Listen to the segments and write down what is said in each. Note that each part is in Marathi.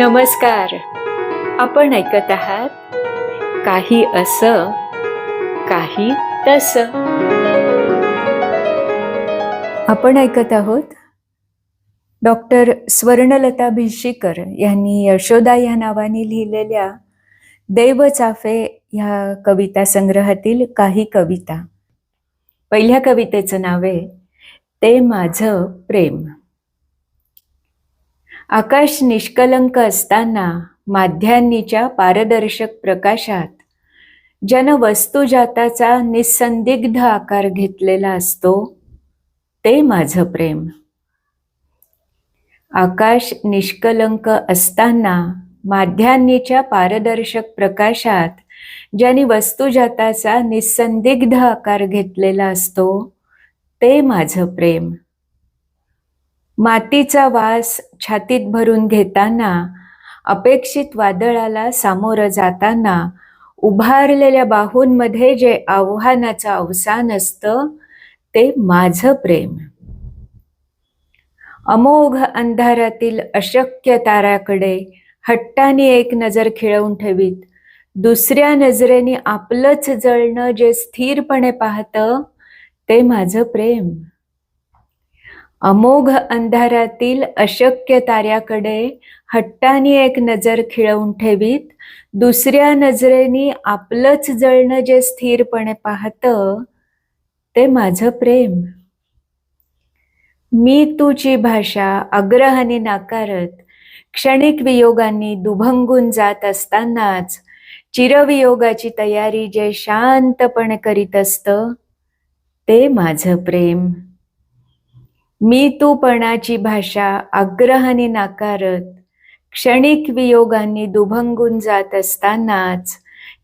नमस्कार. आपण ऐकत आहात काही असं काही तस. आपण ऐकत आहोत डॉक्टर स्वर्णलता भिशीकर यांनी यशोदा या नावाने लिहिलेल्या देव चाफे ह्या कविता संग्रहातील काही कविता. पहिल्या कवितेचं नाव आहे ते माझं प्रेम. आकाश निष्कलंक असताना माध्यान्नीच्या पारदर्शक प्रकाशात जन वस्तुजाताचा निसंदिग्ध आकार घेतलेला असतो ते माझं प्रेम. आकाश निष्कलंक असताना माध्यान्नीच्या पारदर्शक प्रकाशात ज्याने वस्तुजाताचा निसंदिग्ध आकार घेतलेला असतो ते माझं प्रेम. मातीचा वास छातीत भरून घेताना अपेक्षित वादळाला सामोरं जाताना उभारलेल्या बाहूंमध्ये जे आव्हानाचं अवसान असतं ते माझं प्रेम. अमोघ अंधारातील अशक्य ताऱ्याकडे हट्टाने एक नजर खिळवून ठेवीत. दुसऱ्या नजरेने आपलंच जळणं जे स्थिरपणे पाहतं ते माझं प्रेम. अमोघ अंधारातील अशक्य ताऱ्याकडे हट्टाने एक नजर खिळवून ठेवीत दुसऱ्या नजरेने आपलंच जळणं जे स्थिरपणे पाहतं ते माझं प्रेम. मी तुझी भाषा आग्रहाने नाकारत क्षणिक वियोगांनी दुभंगून जात असतानाच चिरवियोगाची तयारी जे शांतपणे करीत असतं ते माझं प्रेम. मी तूपणाची भाषा आग्रहाने नाकारत क्षणिक वियोगांनी दुभंगून जात असतानाच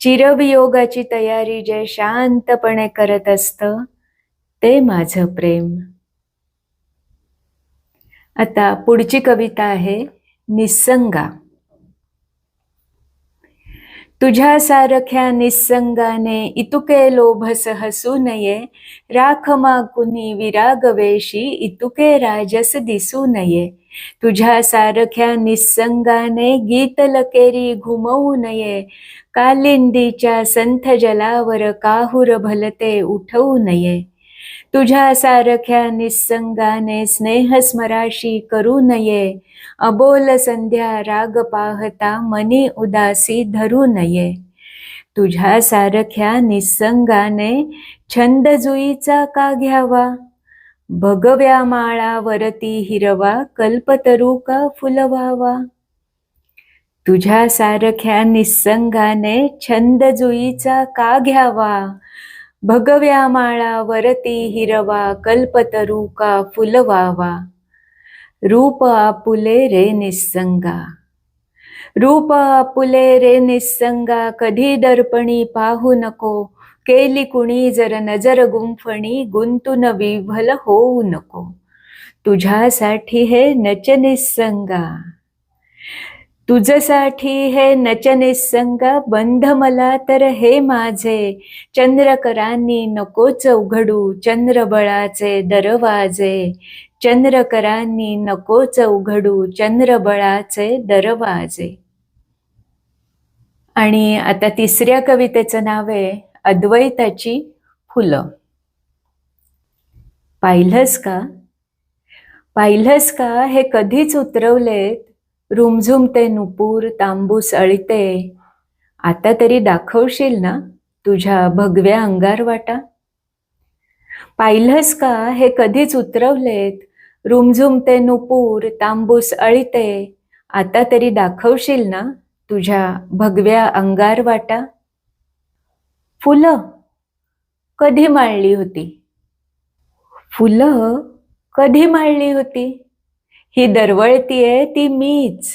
चिरवियोगाची तयारी जे शांतपणे करत असतं ते माझं प्रेम. आता पुढची कविता आहे निसंगा. तुझ्या सारख्या निसंगाने इतुके लोभस हसू नये. राख माकुनी विरागवेशी इतुके राजस दिसू नये. तुझ्या सारख्या निसंगाने गीतलकेरी घुमवू नये. कालिंदीच्या संथ जलावर काहुर भलते उठवू नये. तुझ्या सारख्या निसंगाने स्नेहस्मराशी करू नये. अबोल संध्या राग पाहता मनी उदासी धरू नये. तुझ्या सारख्या निसंगाने छंद जुईचा का घ्यावा? भगव्या माळावरती हिरवा कल्पतरू का फुलवावा. तुझ्या सारख्या निसंगाने छंद जुईचा का घ्यावा? भगव्या माळा वरती हिरवा कल्पतरू का फुलवावा. रूप आपुले रे निसंगा रूप आपुले रे निसंगा कधी दर्पणी पाहू नको. केली कुणी जर नजर गुंफणी गुंतून विभल होऊ नको. तुझ्यासाठी हे नच निसंगा तुझसाठी हे नच संग बंध मला तर हे माझे. चंद्रकरांनी नकोच उघडू चंद्रबळाचे दरवाजे. चंद्रकरांनी नकोच उघडू चंद्रबळाचे दरवाजे. आणि आता तिसऱ्या कवितेचं नाव आहे अद्वैताची फुलं. पाहिलंस का? पाहिलंस का हे कधीच उतरवलेत? रुमझुमते नुपूर तांबूस अळीते. आता तरी दाखवशील ना तुझ्या भगव्या अंगार वाटा? पाहिलंस का हे कधीच उतरवलेत? रुमझुमते नुपूर तांबूस अळीते. आता तरी दाखवशील ना तुझ्या भगव्या अंगार वाटा? फुलं कधी माळली होती? फुलं कधी माळली होती? ही दरवळतीये ती मीच.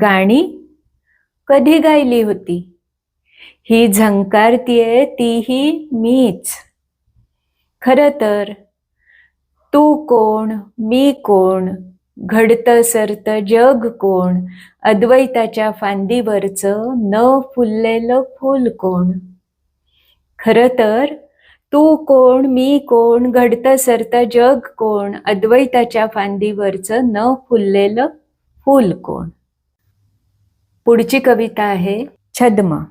गाणी कधी गायली होती? ही झंकारतीये तीही मीच. खर तर तू कोण मी कोण घडत सरत जग कोण अद्वैताच्या फांदीवरचं न फुललेलं फूल कोण? खर तर तू कोण मी कोण घडतं सरतं जग कोण अद्वैताच्या फांदीवरचं न फुललेलं फूल कोण? पुढची कविता आहे छद्म.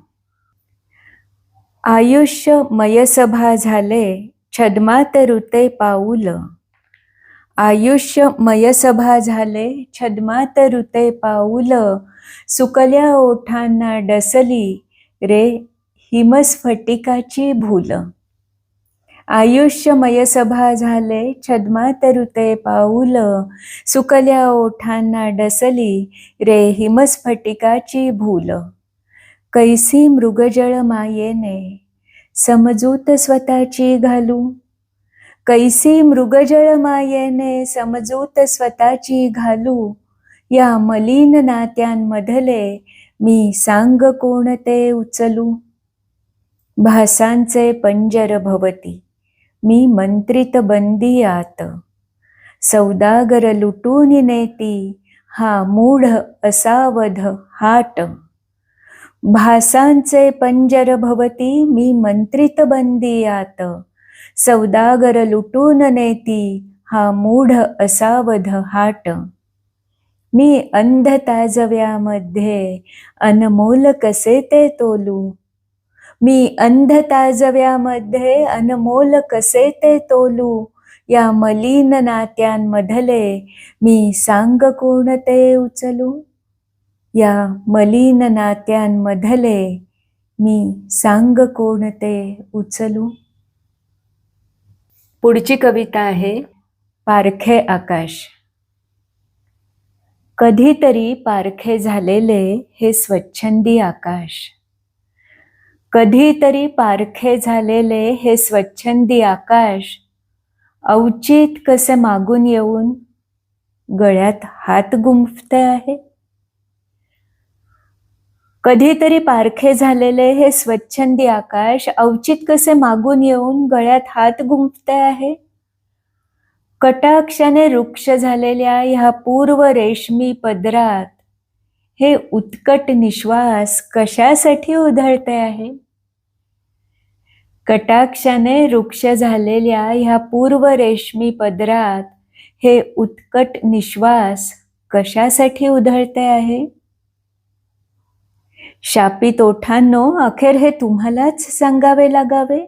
आयुष्य मयसभा झाले छद्मात ऋते पाऊल. आयुष्य मयसभा झाले छद्मात ऋते पाऊल. सुकल्या ओठांना डसली रे हिमस्फटिकाची भूल. आयुष्यमय सभा झाले छद्मात ऋते पाऊल सुकल्या ओठांना डसली रे हिमस्फटिकाची भूल. कैसी मृगजळ मायेने समजूत स्वतःची घालू? कैसी मृगजळ मायेने समजूत स्वतःची घालू? या मलिन नात्यांमधले मी सांग कोणते उचलू? भासांचे पंजर भवती. मी मंत्रित बंदी आत. सौदागर लुटून नेती हा मूढ असावध हाट. भासांचे पंजर भवती मी मंत्रित बंदी आत. सौदागर लुटून नेती हा मूढ असावध हाट. मी अंध ताजव्यामध्ये अनमोल कसे ते तोलू? मी अंधताजव्यामध्ये अनमोल कसे ते तोलू? या मलिन नात्यांमधले मी सांग कोणते उचलू? या मलिन नात्यांमधले मी सांग कोणते उचलू? पुढची कविता आहे पारखे आकाश. कधीतरी पारखे झालेले हे स्वच्छंदी आकाश. कधीतरी पारखे झालेले हे स्वच्छंदी आकाश अवचित कसे मागून येऊन गळ्यात हात गुंफते आहे? कधीतरी पारखे झालेले हे स्वच्छंदी आकाश अवचित कसे मागून येऊन गळ्यात हात गुंफते आहे? कटाक्षाने वृक्ष झालेल्या ह्या पूर्व रेशमी पदरात हे उत्कट निश्वास कशासाठी उधळते आहे? कटाक्षाने वृक्ष झालेल्या ह्या पूर्व रेशमी पदरात हे उत्कट निश्वास कशासाठी उधळते आहे? शापित ओठांनो अखेर हे तुम्हालाच सांगावे लागावे?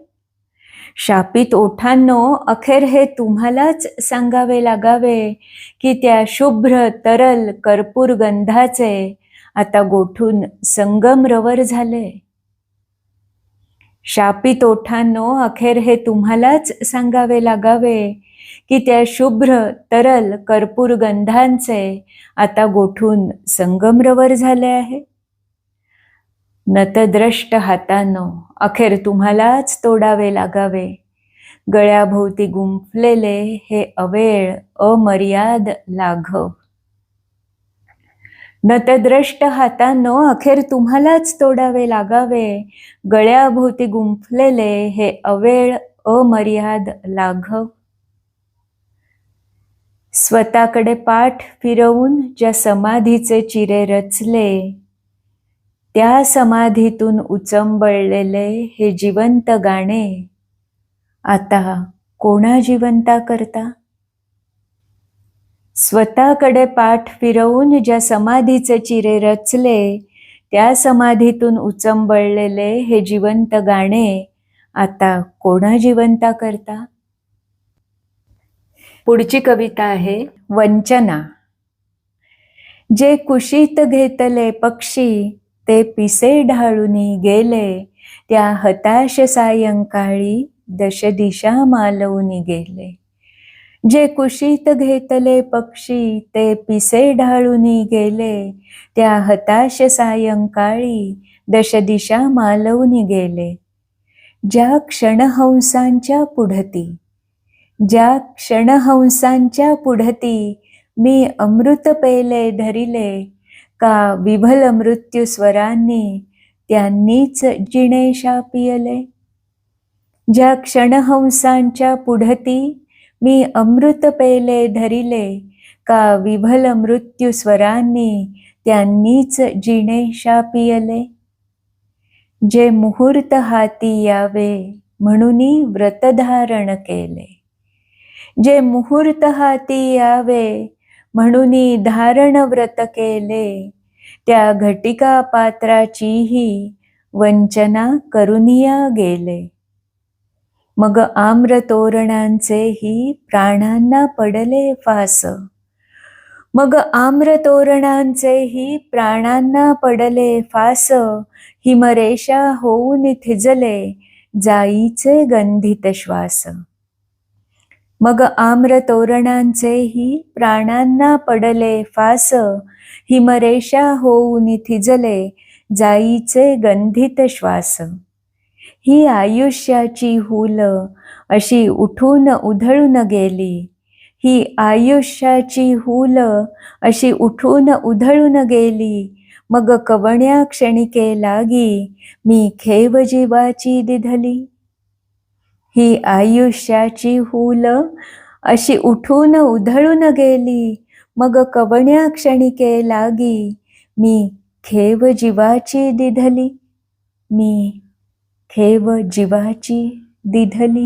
शापित ओठांनो अखेर हे तुम्हालाच सांगावे लागावे की त्या शुभ्र तरल कर्पूर गंधाचे आता गोठून संगमरवर झाले. शापित ओठांनो अखेर हे तुम्हालाच सांगावे लागावे की त्या शुभ्र तरल कर्पूर गंधांचे आता गोठून संगमरवर झाले आहे. नतद्रष्ट हातानो अखेर तुम्हालाच तोडावे लागावे. गळ्याभोवती गुंफलेले हे अवेळ अमर्याद लाघव. न तद्रष्ट हातांनो अखेर तुम्हालाच तोडावे लागावे. गळ्याभोवती गुंफलेले हे अवेळ अमर्याद लाघव. स्वतःकडे पाठ फिरवून ज्या समाधीचे चिरे रचले त्या समाधीतून उचंबळलेले हे जिवंत गाणे. आता कोणा जिवंता करता? स्वतःकडे पाठ फिरवून ज्या समाधीचे चिरे रचले त्या समाधीतून उचंबळलेले हे जिवंत गाणे आता कोणा जिवंता करता? पुढची कविता आहे वंचना. जे कुशीत घेतले पक्षी ते पिसे ढाळूनी गेले त्या हताश सायंकाळी दशदिशा मालवून गेले. जे कुशीत घेतले पक्षी ते पिसे ढाळूनी गेले. त्या हताश सायंकाळी दशदिशा मालवूनी गेले. ज्या क्षणहंसांच्या पुढती ज्या क्षणहंसांच्या पुढती मी अमृत पेले धरिले का विभल मृत्यू स्वरांनी त्यांनीच जिणेशा पियले ज्या क्षणहंसांच्या पुढती मी अमृत पेले धरिले का विभल मृत्यू स्वरांनी त्यांनीच जिणे शापियले? जे मुहूर्त हाती यावे म्हणून व्रतधारण केले. जे मुहूर्त हाती यावे म्हणून धारण व्रत केले. त्या घटिका पात्राचीही वंचना करुनिया गेले. मग आम्र तोरणांचेही प्राणांना पडले फास. मग आम्र तोरणांचेही प्राणांना पडले फास. हिमरेषा होऊन थिजले जाईचे गंधित श्वास. मग आम्र तोरणांचेही प्राणांना पडले फास. हिमरेषा होऊन थिजले जाईचे गंधित श्वास. ही आयुष्याची हुल अशी उठून उधळून गेली. ही आयुष्याची हुल अशी उठून उधळून गेली. मग कवण्या क्षणिके लागी मी खेव जीवाची दिधली. ही आयुष्याची हुल अशी उठून उधळून गेली. मग कवण्या क्षणिके लागी मी खेव जीवाची दिधली. मी खेव जीवाची दिधली